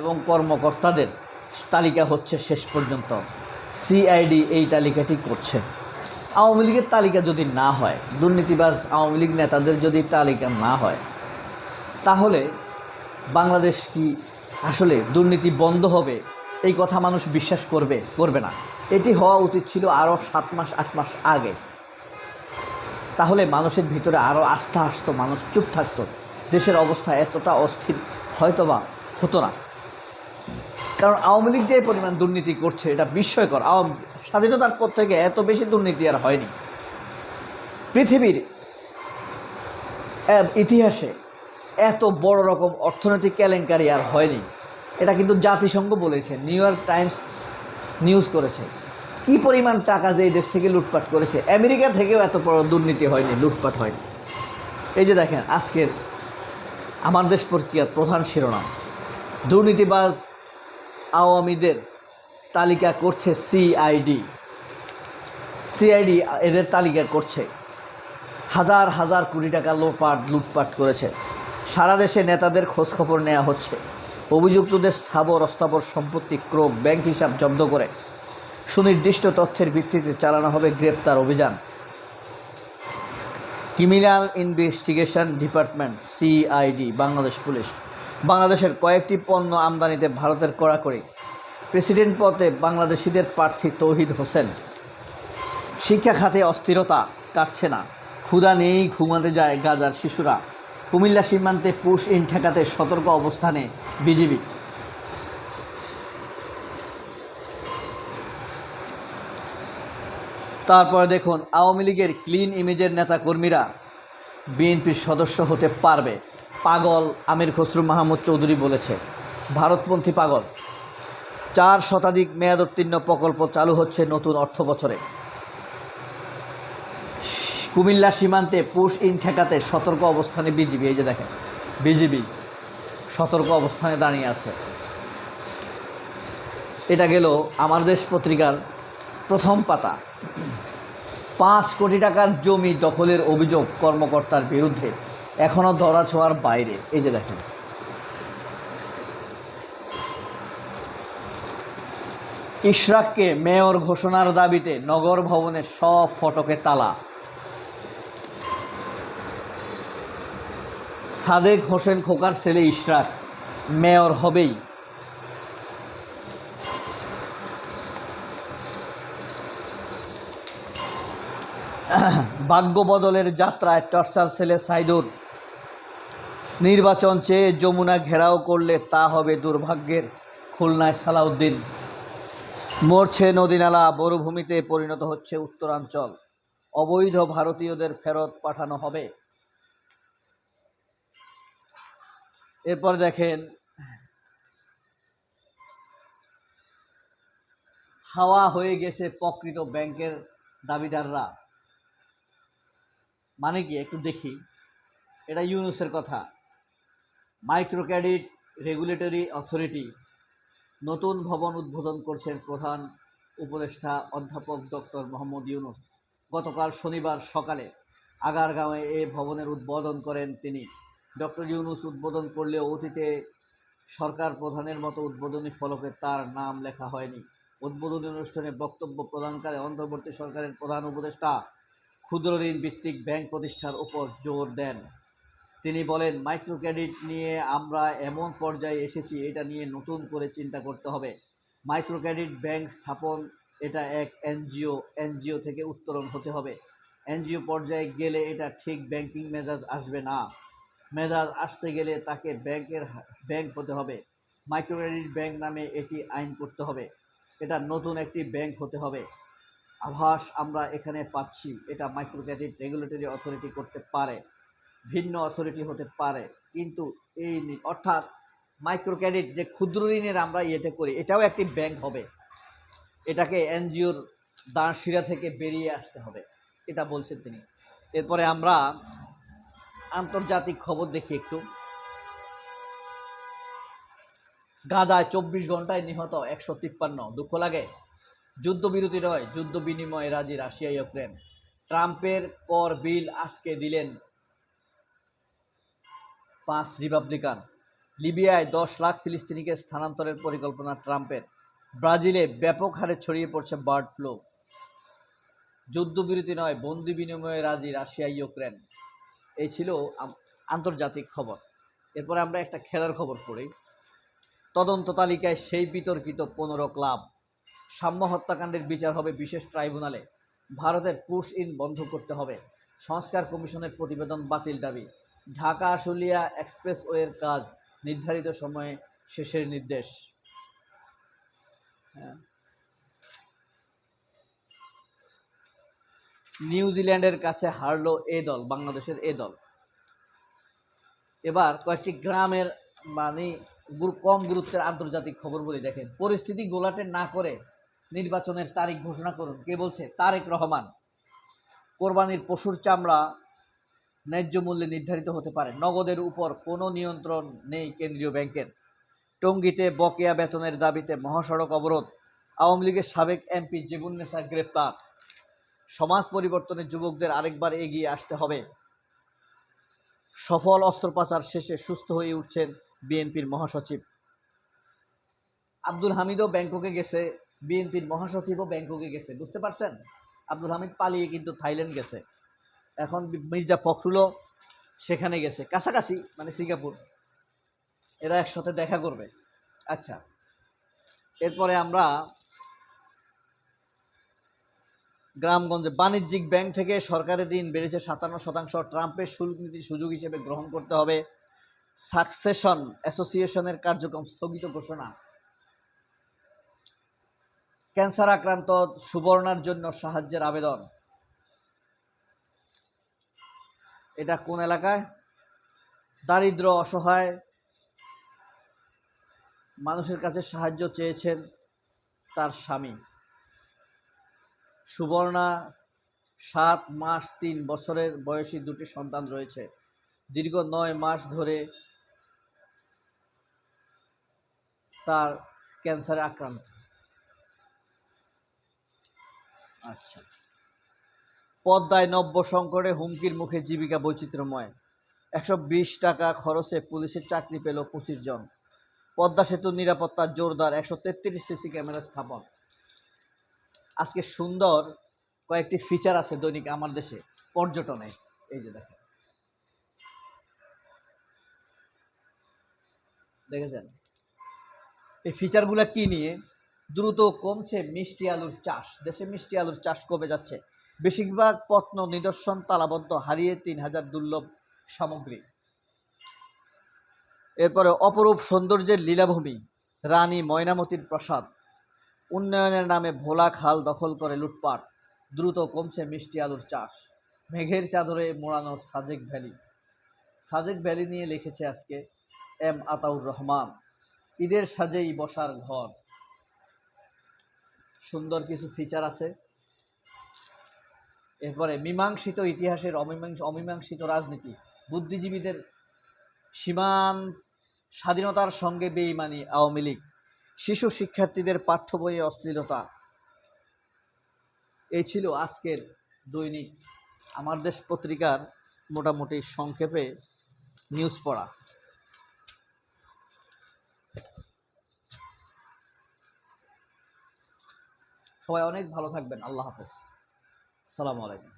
এবং কর্মকর্তাদের তালিকা হচ্ছে শেষ পর্যন্ত। সিআইডি এই তালিকাটি করছে। আওয়ামী লীগের তালিকা যদি না হয়, দুর্নীতিবাজ আওয়ামী লীগ নেতাদের যদি তালিকা না হয়, তাহলে বাংলাদেশ কি আসলে দুর্নীতি বন্ধ হবে? এই কথা মানুষ বিশ্বাস করবে করবে না। এটি হওয়া উচিত ছিল আরও সাত মাস, আট মাস আগে। তাহলে মানুষের ভিতরে আরও আস্থা আসতো, মানুষ চুপ থাকতো। দেশের অবস্থা এতটা অস্থির হয়তোবা হতো না। কারণ আওয়ামী লীগ যে পরিমাণ দুর্নীতি করছে, এটা বিস্ময়কর। আওয়ামী স্বাধীনতার পর থেকে এত বেশি দুর্নীতি আর হয়নি। পৃথিবীর ইতিহাসে এত বড় রকম অর্থনৈতিক কেলেঙ্কারি আর হয়নি। এটা কিন্তু জাতিসংঘ বলেছে, নিউ ইয়র্ক টাইমস নিউজ করেছে। কি পরিমাণ টাকা যে এই দেশ থেকে লুটপাট করেছে, আমেরিকা থেকেও এত বড় দুর্নীতি হয়নি, লুটপাট হয়নি। এই যে দেখেন, আজকের আমার দেশ প্রক্রিয়ার প্রধান শিরোনাম, দুর্নীতিবাজ আওয়ামীদের তালিকা করছে সিআইডি। সিআইডি এদের তালিকা করছে। হাজার হাজার কোটি টাকা লোপাট, লুটপাট করেছে। সারা দেশে নেতাদের খোঁজখবর নেওয়া হচ্ছে। অভিযুক্তদের স্থাবর, অস্থাবর সম্পত্তি, ক্রোক, ব্যাংক হিসাব জব্দ করে। সুনির্দিষ্ট তথ্যের ভিত্তিতে চালানো হবে গ্রেপ্তার অভিযান। Criminal investigation department, CID, Bangladesh police. বাংলাদেশের কয়েকটি পণ্য আমদানিতে ভারতের কড়াকড়ি। প্রেসিডেন্ট পদে বাংলাদেশিদের প্রার্থী তৌহিদ হোসেন। শিক্ষা খাতে অস্থিরতা কাটছে না। ক্ষুধা নেই ঘুমাতে যায় গাজার শিশুরা। কুমিল্লা সীমান্তে পুশ ইন ঠেকাতে সতর্ক অবস্থানে বিজিবি। তারপরে দেখুন, আওয়ামী লীগের ক্লিন ইমেজের নেতাকর্মীরা বিএনপির সদস্য হতে পারবে, পাগল আমির খসরু মাহমুদ চৌধুরী বলেছে। ভারতপন্থী পাগল। চার শতাধিক মেয়াদোত্তীর্ণ প্রকল্প চালু হচ্ছে নতুন অর্থ বছরে। কুমিল্লা সীমান্তে পুশ ইন ঠেকাতে সতর্ক অবস্থানে বিজিবি, এই যে দেখেন, বিজিবি সতর্ক অবস্থানে দাঁড়িয়ে আছে। এটা গেল আমার দেশ পত্রিকার প্রথম পাতা। পাঁচ কোটি টাকার জমি দখলের অভিযোগ কর্মকর্তার বিরুদ্ধে। এখনও ধরাছোঁয়ার বাইরে। এই যে দেখেন। ইশরাককে মেয়র ঘোষণার দাবিতে নগর ভবনের সব ফটকে তালা। সাদেক হোসেন খোকার ছেলে ইশরাক, মেয়র হবেই। ভাগ্য বদলের যাত্রায় টর্চার ছেলে সাইদুর। নির্বাচন চেয়ে যমুনা ঘেরাও করলে তা হবে দুর্ভাগ্যের, খুলনায় সালাউদ্দিন। মরছে নদীনালা মরুভূমিতে পরিণত হচ্ছে উত্তরাঞ্চল। অবৈধ ভারতীয়দের ফেরত পাঠানো হবে। এরপর দেখেন, হাওয়া হয়ে গেছে প্রকৃত ব্যাংকের দাবিদাররা। মানে কি একটু দেখি। এটা ইউনুসের কথা। মাইক্রো ক্রেডিট রেগুলেটরি অথরিটি নতুন ভবন উদ্বোধন করছেন প্রধান উপদেষ্টা অধ্যাপক ডক্টর মোহাম্মদ ইউনুস। গতকাল শনিবার সকালে আগারগাঁওয়ে এ ভবনের উদ্বোধন করেন তিনি। ডক্টর ইউনুস উদ্বোধন করলেও অতীতে সরকার প্রধানের মতো উদ্বোধনী ফলকে তার নাম লেখা হয়নি। উদ্বোধনী অনুষ্ঠানে বক্তব্য প্রদানকালে অন্তর্বর্তী সরকারের প্রধান উপদেষ্টা ক্ষুদ্র ঋণ ভিত্তিক ব্যাংক প্রতিষ্ঠার উপর জোর দেন। তিনি বলেন মাইক্রো ক্রেডিট নিয়ে আমরা এমন পর্যায়ে এসেছি, এটা নিয়ে নতুন করে চিন্তা করতে হবে। মাইক্রো ক্রেডিট ব্যাংক স্থাপন, এটা এক এনজিও এনজিও থেকে উত্তরণ হতে হবে। এনজিও পর্যায়ে গেলে এটা ঠিক ব্যাংকিং মেজাজ আসবে না। মেজাজ আসতে গেলে তাকে ব্যাংকের ব্যাংক হতে হবে। মাইক্রো ক্রেডিট ব্যাংক নামে এটি আইন করতে হবে। এটা নতুন একটি ব্যাংক হতে হবে। আভাস আমরা এখানে পাচ্ছি। এটা মাইক্রো ক্রেডিট রেগুলেটরি অথরিটি করতে পারে। ভিন্ন অথরিটি হতে পারে। কিন্তু এই অর্থাৎ মাইক্রো ক্রেডিট যে ক্ষুদ্র ঋণের আমরা ইয়েতে করি, এটাও একটি ব্যাংক হবে। এটাকে এনজিওর দাঁড়শিরা থেকে বেরিয়ে আসতে হবে। এটা বলছেন তিনি। এরপরে আমরা আন্তর্জাতিক খবর দেখি একটু। গাজায় চব্বিশ ঘন্টায় নিহত একশো তিপ্পান্ন। দুঃখ লাগে? যুদ্ধবিরতি নয় যুদ্ধ বিনিময়ে রাজি রাশিয়া, ইউক্রেন। ট্রাম্পের কর বিল আটকে দিলেন পাঁচ রিপাবলিকান। লিবিয়ায় দশ লাখ ফিলিস্তিনিকে স্থানান্তরের পরিকল্পনা ট্রাম্পের। ব্রাজিলে ব্যাপক হারে ছড়িয়ে পড়ছে বার্ড ফ্লু। যুদ্ধবিরতি নয়, বন্দি বিনিময়ে রাজি রাশিয়া, ইউক্রেন। এই ছিল আন্তর্জাতিক খবর। এরপরে আমরা একটা খেলার খবর পড়ি। তদন্ত তালিকায় সেই বিতর্কিত পনেরো ক্লাব। সাম্য হত্যাকাণ্ডের বিচার হবে বিশেষ ট্রাইব্যুনালে। ভারতের পুশ ইন বন্ধ করতে হবে। সংস্কার কমিশনের প্রতিবেদন বাতিল দাবি। ঢাকা আশুলিয়া এক্সপ্রেসওয়ের কাজ নির্ধারিত সময়ে শেষের নির্দেশ। হ্যাঁ। নিউজিল্যান্ডের কাছে হারলো এ দল, বাংলাদেশের এ দল। এবার কয়েকটি গ্রামের মানে কম গুরুত্বের আন্তর্জাতিক খবর বলে, দেখেন, পরিস্থিতি গোলাটে না করে নির্বাচনের তারিখ ঘোষণা করুন। কে বলছে? তারেক রহমান। কোরবানির পশুর চামড়া ন্যায্য মূল্যে নির্ধারিত হতে পারে। নগদের উপর কোনো নিয়ন্ত্রণ নেই কেন্দ্রীয় ব্যাংকের। টঙ্গীতে বকেয়া বেতনের দাবিতে মহাসড়ক অবরোধ। আওয়ামী লীগের সাবেক এমপি জেবুন্নেসা গ্রেপ্তার। সমাজ পরিবর্তনের যুবকদের আরেকবার এগিয়ে আসতে হবে। সফল অস্ত্রোপচার শেষে সুস্থ হয়ে উঠছেন বিএনপির মহাসচিব। আব্দুল হামিদও ব্যাংককে গেছে, বিএনপির মহাসচিবও ব্যাংককে গেছে, বুঝতে পারছেন? আব্দুল হামিদ পালিয়ে কিন্তু থাইল্যান্ড গেছে। এখন মির্জা ফখরুলও সেখানে গেছে, কাছাকাছি মানে সিঙ্গাপুর। এরা একসাথে দেখা করবে। আচ্ছা এরপরে আমরা গ্রামগঞ্জে বাণিজ্যিক ব্যাংক থেকে সরকারের ঋণ বেড়েছে সাতান্ন শতাংশ। ট্রাম্পের শুল্ক নীতি সুযোগ হিসেবে গ্রহণ করতে হবে। সাকসেশন অ্যাসোসিয়েশনের কার্যক্রম স্থগিত ঘোষণা। ক্যান্সার আক্রান্ত সুবর্ণার জন্য সাহায্যের আবেদন। এটা কোন এলাকায়? দারিদ্র, অসহায়, মানুষের কাছে সাহায্য চেয়েছেন তার স্বামী। সুবর্ণা সাত মাস তিন বছরের বয়সী দুটি সন্তান রয়েছে। দীর্ঘ নয় মাস ধরে তার ক্যান্সারে আক্রান্ত। আচ্ছা। পদ্মায় নব্য সংকটে হুমকির মুখে জীবিকা বৈচিত্র্যময়। একশো বিশ টাকা খরচে পুলিশের চাকরি পেল পঁচিশ জন। পদ্মা সেতুর নিরাপত্তা জোরদার একশো তেত্রিশ সিসি ক্যামেরা স্থাপন। আজকে সুন্দর কয়েকটি ফিচার আছে দৈনিক আমার দেশে, পর্যটনে। এই যে দেখেন। দেখেছেন? এই ফিচারগুলো কি নিয়ে? দ্রুত কমছে মিষ্টি আলুর চাষ। দেশে মিষ্টি আলুর চাষ কমে যাচ্ছে। বেশিরভাগ পত্ন নিদর্শন তালাবদ্ধ হারিয়ে তিন হাজার দুর্লভ সামগ্রী। এরপরে অপরূপ সৌন্দর্যের লীলাভূমি, রানী ময়নামতির প্রাসাদ। উন্নয়নের নামে ভোলা খাল দখল করে লুটপাট। দ্রুত কমছে মিষ্টি আলুর চাষ। মেঘের চাদরে মোড়ানো সাজেক ভ্যালি। সাজেক ভ্যালি নিয়ে লিখেছে আজকে এম আতাউর রহমান। ঈদের সাজেই বসার ঘর। সুন্দর কিছু ফিচার আছে। এরপরে মীমাংসিত ইতিহাসের অমীমাংস অমীমাংসিত রাজনীতি। বুদ্ধিজীবীদের সীমান স্বাধীনতার সঙ্গে বেইমানি আওয়ামী লীগ। শিশু শিক্ষার্থীদের পাঠ্য বইয়ে অশ্লীলতা। এই ছিল আজকের দৈনিক। আমার দেশ পত্রিকার মোটামুটি সংক্ষেপে নিউজ পড়া। সবাই অনেক ভালো থাকবেন। আল্লাহ হাফেজ। সালামু আলাইকুম।